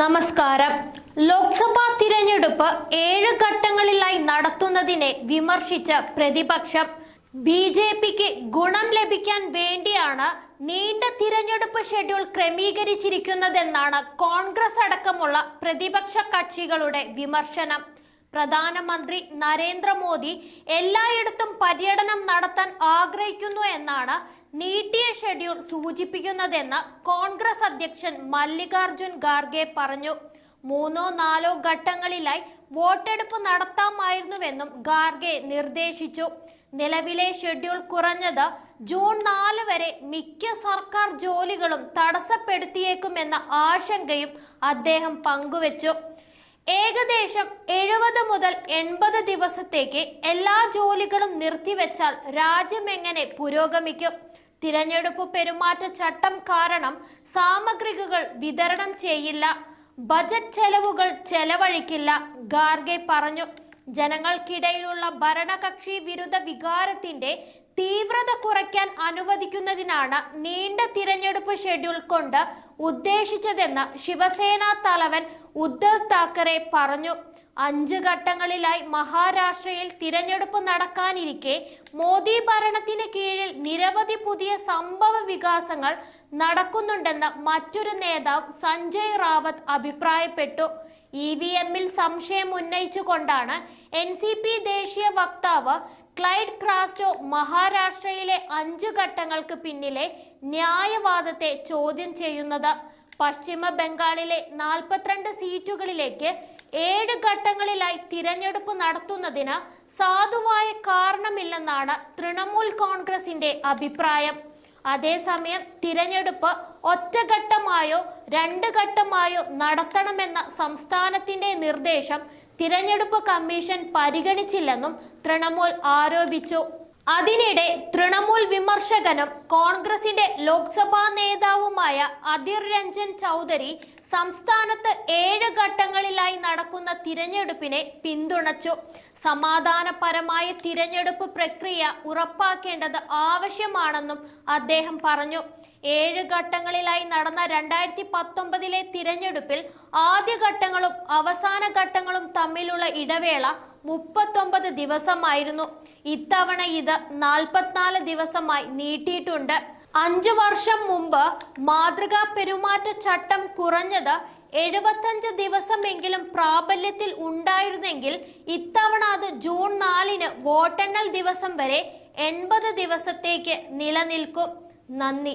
നമസ്കാരം. ലോക്സഭാ തിരഞ്ഞെടുപ്പ് ഏഴ് ഘട്ടങ്ങളിലായി നടത്തുന്നതിനെ വിമർശിച്ച പ്രതിപക്ഷം ബി ജെ പിക്ക് ഗുണം ലഭിക്കാൻ വേണ്ടിയാണ് നീണ്ട തിരഞ്ഞെടുപ്പ് ഷെഡ്യൂൾ ക്രമീകരിച്ചിരിക്കുന്നതെന്നാണ് കോൺഗ്രസ് അടക്കമുള്ള പ്രതിപക്ഷ കക്ഷികളുടെ വിമർശനം. പ്രധാനമന്ത്രി നരേന്ദ്രമോദി എല്ലായിടത്തും പര്യടനം നടത്താൻ ആഗ്രഹിക്കുന്നു എന്നാണ് നീട്ടിയ ഷെഡ്യൂൾ സൂചിപ്പിക്കുന്നതെന്ന് കോൺഗ്രസ് അധ്യക്ഷൻ മല്ലികാർജുൻ ഖാർഗെ പറഞ്ഞു. മൂന്നോ നാലോ ഘട്ടങ്ങളിലായി വോട്ടെടുപ്പ് നടത്താമായിരുന്നുവെന്നും ഖാർഗെ നിർദ്ദേശിച്ചു. നിലവിലെ ഷെഡ്യൂൾ കുറഞ്ഞത് ജൂൺ നാല് വരെ മിക്ക സർക്കാർ ജോലികളും തടസ്സപ്പെടുത്തിയേക്കുമെന്ന ആശങ്കയും അദ്ദേഹം പങ്കുവച്ചു. ഏകദേശം എഴുപത് മുതൽ എൺപത് ദിവസത്തേക്ക് എല്ലാ ജോലികളും നിർത്തിവെച്ചാൽ രാജ്യം എങ്ങനെ പുരോഗമിക്കും? തിരഞ്ഞെടുപ്പ് പെരുമാറ്റച്ചട്ടം കാരണം സാമഗ്രികൾ വിതരണം ചെയ്യില്ല. ബജറ്റ് ചെലവുകൾ ചെലവഴിക്കില്ല ഗാർഗെ പറഞ്ഞു. ജനങ്ങൾക്കിടയിലുള്ള ഭരണകക്ഷി വിരുദ്ധ വികാരത്തിന്റെ തീവ്രത കുറയ്ക്കാൻ അനുവദിക്കുന്നതിനാണ് നീണ്ട തിരഞ്ഞെടുപ്പ് ഷെഡ്യൂൾ കൊണ്ട് ഉദ്ദേശിച്ചതെന്ന് ശിവസേന തലവൻ ഉദ്ധവ് താക്കറെ പറഞ്ഞു. അഞ്ച് ഘട്ടങ്ങളിലായി മഹാരാഷ്ട്രയിൽ തിരഞ്ഞെടുപ്പ് നടക്കാനിരിക്കെ മോദി ഭരണത്തിന് കീഴിൽ നിരവധി പുതിയ സംഭവ വികാസങ്ങൾ നടക്കുന്നുണ്ടെന്ന് മറ്റൊരു നേതാവ് സഞ്ജയ് റാവത്ത് അഭിപ്രായപ്പെട്ടു. ഇ വി എമ്മിൽ സംശയം ഉന്നയിച്ചുകൊണ്ടാണ് എൻ സി പി ദേശീയ വക്താവ് ക്ലൈഡ് ക്രാസ്റ്റോ മഹാരാഷ്ട്രയിലെ അഞ്ചു ഘട്ടങ്ങൾക്ക് പിന്നിലെ ന്യായവാദത്തെ ചോദ്യം ചെയ്യുന്നത് പശ്ചിമ ബംഗാളിലെ നാൽപ്പത്തിരണ്ട് സീറ്റുകളിലേക്ക് ഏഴ് ഘട്ടങ്ങളിലായി തിരഞ്ഞെടുപ്പ് നടത്തുന്നതിന് സാധുവായ കാരണമില്ലെന്നാണ് തൃണമൂൽ കോൺഗ്രസിന്റെ അഭിപ്രായം. അതേസമയം തിരഞ്ഞെടുപ്പ് ഒറ്റഘട്ടമായോ രണ്ട് ഘട്ടമായോ നടത്തണമെന്ന സംസ്ഥാനത്തിന്റെ നിർദ്ദേശം തിരഞ്ഞെടുപ്പ് കമ്മീഷൻ പരിഗണിച്ചില്ലെന്നും തൃണമൂൽ ആരോപിച്ചു. അതിനിടെ തൃണമൂൽ വിമർശകനും കോൺഗ്രസിന്റെ ലോക്സഭാ നേതാവുമായ അധിർ രഞ്ജൻ ചൗധരി സംസ്ഥാനത്ത് ഏഴ് ഘട്ടങ്ങളിലായി നടക്കുന്ന തിരഞ്ഞെടുപ്പിനെ പിന്തുണച്ചു. സമാധാനപരമായ തിരഞ്ഞെടുപ്പ് പ്രക്രിയ ഉറപ്പാക്കേണ്ടത് ആവശ്യമാണെന്നും അദ്ദേഹം പറഞ്ഞു. ഏഴ് ഘട്ടങ്ങളിലായി നടന്ന രണ്ടായിരത്തി പത്തൊമ്പതിലെ തിരഞ്ഞെടുപ്പിൽ ആദ്യ ഘട്ടങ്ങളും അവസാന ഘട്ടങ്ങളും തമ്മിലുള്ള ഇടവേള മുപ്പത്തൊമ്പത് ദിവസമായിരുന്നു. ഇത്തവണ ഇത് നാൽപ്പത്തിനാല് ദിവസമായി നീട്ടിയിട്ടുണ്ട്. അഞ്ചു വർഷം മുമ്പ് മാതൃകാ പെരുമാറ്റ ചട്ടം കുറഞ്ഞത് എഴുപത്തഞ്ച് ദിവസമെങ്കിലും പ്രാബല്യത്തിൽ ഉണ്ടായിരുന്നെങ്കിൽ ഇത്തവണ അത് ജൂൺ നാലിന് വോട്ടെണ്ണൽ ദിവസം വരെ എൺപത് ദിവസത്തേക്ക് നിലനിൽക്കും. നന്ദി.